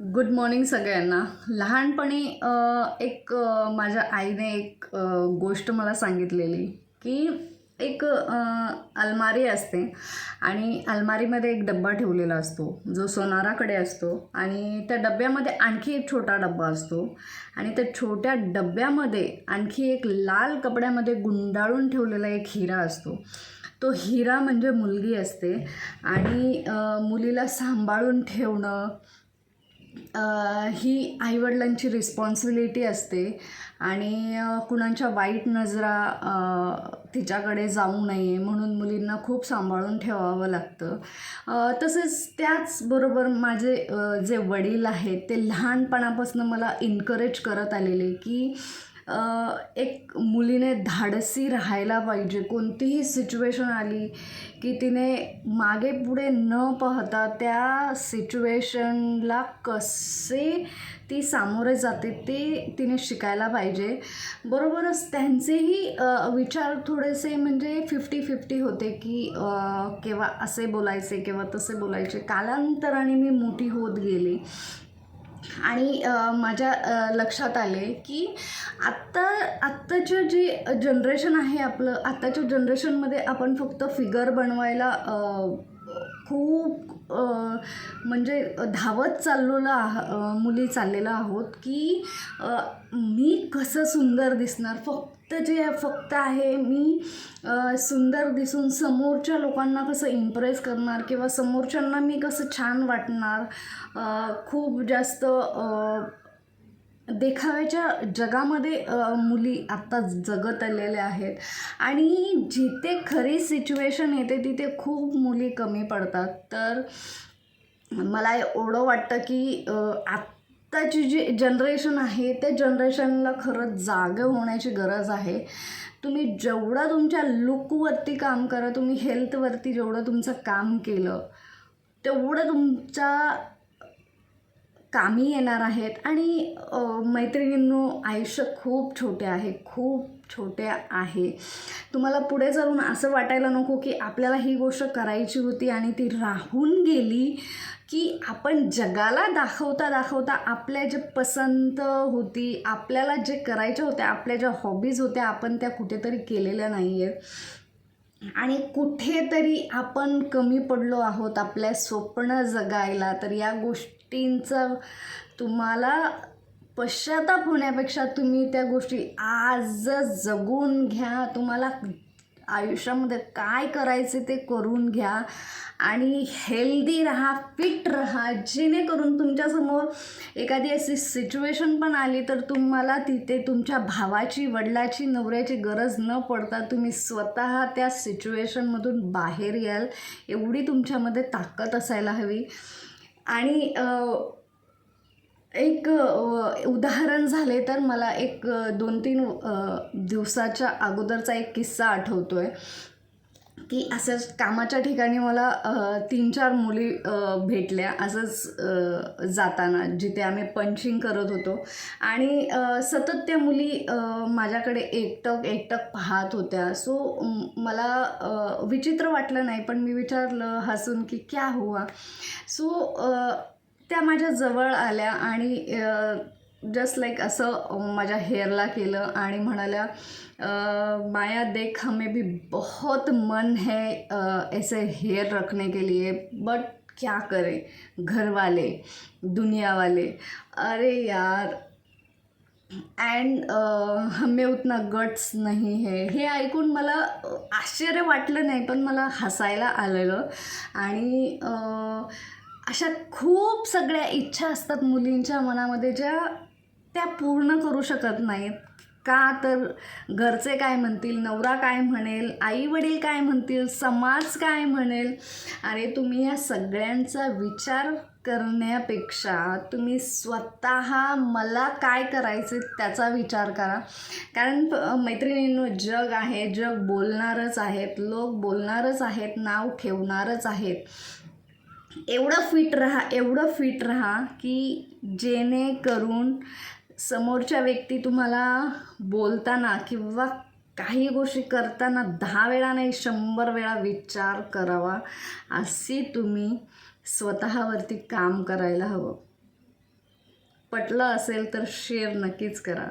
Good morning सगळ्यांना. लहानपणी एक माझ्या आईने एक गोष्ट मला सांगितलेली की एक अलमारी असते आणि अलमारीमध्ये एक डब्बा ठेवलेला असतो. जो सोनाराकडे असतो आणि त्या डब्यामध्ये आणखी एक छोटा डब्बा असतो आणि त्या छोट्या डब्यामध्ये आणखी एक लाल कपड्यामध्ये गुंडाळून ठेवलेला एक हिरा असतो. तो हिरा म्हणजे मुलगी असते आणि मुलीला सांभाळून ठेवणं ही आईवडिलांची रिस्पॉन्सिबिलिटी असते आणि कुणाच्या वाईट नजरा तिच्याकडे जाऊ नये म्हणून मुलींना खूप सांभाळून ठेवावं लागतं. तसेच त्याचबरोबर माझे जे वडील आहेत ते लहानपणापासून मला इन्करेज करत आलेले की एक मुलीने धाडसी राहायला पाहिजे. कोणतीही सिच्युएशन आली की तिने मागे पुढे न पाहता त्या सिच्युएशनला कसे ती सामोरे जाते ते तिने शिकायला पाहिजे. बरोबरच त्यांचेही विचार थोडेसे म्हणजे फिफ्टी फिफ्टी होते की केव्हा असे बोलायचे केव्हा तसे बोलायचे. कालांतराने मी मोठी होत गेली. आणि माझ्या लक्षात आले की आत्ता आत्ताचे जे जनरेशन आहे आपलं आत्ताच्या जनरेशनमध्ये आपण फक्त फिगर बनवायला खूप म्हणजे धावत चाललेलो आह मुली चाललेलो आहोत की मी कसं सुंदर दिसणार? फक्त जे फक्त आहे मी सुंदर दिसून समोरच्या लोकांना कसं इम्प्रेस करणार किंवा समोरच्यांना मी कसं छान वाटणार? खूप जास्त देखाव्याच्या जगामध्ये मुली आत्ता जगत आलेल्या आहेत. आणि जिथे खरी सिच्युएशन येते तिथे खूप मुली कमी पडतात. तर मला एवढं वाटतं की आत्ताची जी जनरेशन आहे त्या जनरेशनला खरंच जागे होण्याची गरज आहे. तुम्ही जेवढं तुमच्या लुकवरती काम करा तुम्ही हेल्थवरती जेवढं तुमचं काम केलं तेवढं तुमच्या कामी येणार आहेत आणि मैत्रिणींनो आयुष्य खूप छोटे आहे खूप छोटे आहे. तुम्हाला पुढे जाऊन असं वाटायला नको की आपल्याला ही गोष्ट करायची होती आणि ती राहून गेली की आपण जगाला दाखवता दाखवता आपल्या जे पसंत होती आपल्याला जे करायच्या होत्या आपल्या ज्या हॉबीज होत्या आपण त्या कुठेतरी केलेल्या नाही आहेत आणि कुठेतरी आपण कमी पडलो आहोत आपल्या स्वप्न जगायला तर या गोष्टी गोष्टींचा तुम्हाला पश्चाताप होण्यापेक्षा तुम्ही त्या गोष्टी आजच जगून घ्या. तुम्हाला आयुष्यामध्ये काय करायचे ते करून घ्या. आणि हेल्दी राहा फिट राहा. जेणेकरून तुमच्यासमोर एखादी अशी सिच्युएशन पण आली तर तुम्हाला तिथे तुमच्या भावाची वडिलाची नवऱ्याची गरज न पडता तुम्ही स्वतः त्या सिच्युएशनमधून बाहेर याल. एवढी तुमच्यामध्ये ताकद असायला हवी. आणि एक उदाहरण झाले तर मला एक दोन तीन दिवसाच्या अगोदरचा एक किस्सा आठवतो आहे की असंच कामाच्या ठिकाणी मला तीन चार मुली भेटल्या असंच जाताना जिथे आम्ही पंचिंग करत होतो. आणि सतत त्या मुली माझ्याकडे एकटक एकटक पाहत होत्या. सो मला विचित्र वाटलं नाही पण मी विचारलं हसून की क्या हुआ? सो त्या माझ्या जवळ आल्या आणि जस्ट लाईक असं माझ्या हेअरला केलं आणि म्हणाल्या माया देख हमें भी बहुत मन है ऐसे हेयर रखने के लिए बट क्या करें? घरवाले दुनियावाले. अरे यार अँड हमें उतना गट्स नाही है. हे ऐकून मला आश्चर्य वाटलं नाही पण मला हसायला आलेलं. आणि अशा खूप सगळ्या इच्छा असतात मुलींच्या मनामध्ये ज्या त्या पूर्ण करू शकत नाहीत. का तर घरचे काय म्हणतील नवरा काय म्हणेल आई वडील काय म्हणतील समाज काय म्हणेल? अरे तुम्ही या सगळ्यांचा विचार करण्यापेक्षा तुम्ही स्वतः मला काय करायचे त्याचा विचार करा. कारण मैत्रिणींनो जग आहे जग बोलणारच आहेत लोक बोलणारच आहेत नाव ठेवणारच आहेत. एवढं फिट राहा एवढं फिट राहा की जेणेकरून समोरच्या व्यक्ती तुम्हाला बोलताना किंवा काही गोष्टी करताना दहा वेळा नाही शंभर वेळा विचार करावा. अशी तुम्ही स्वतःवरती काम करायला हवं. पटलं असेल तर शेअर नक्कीच करा.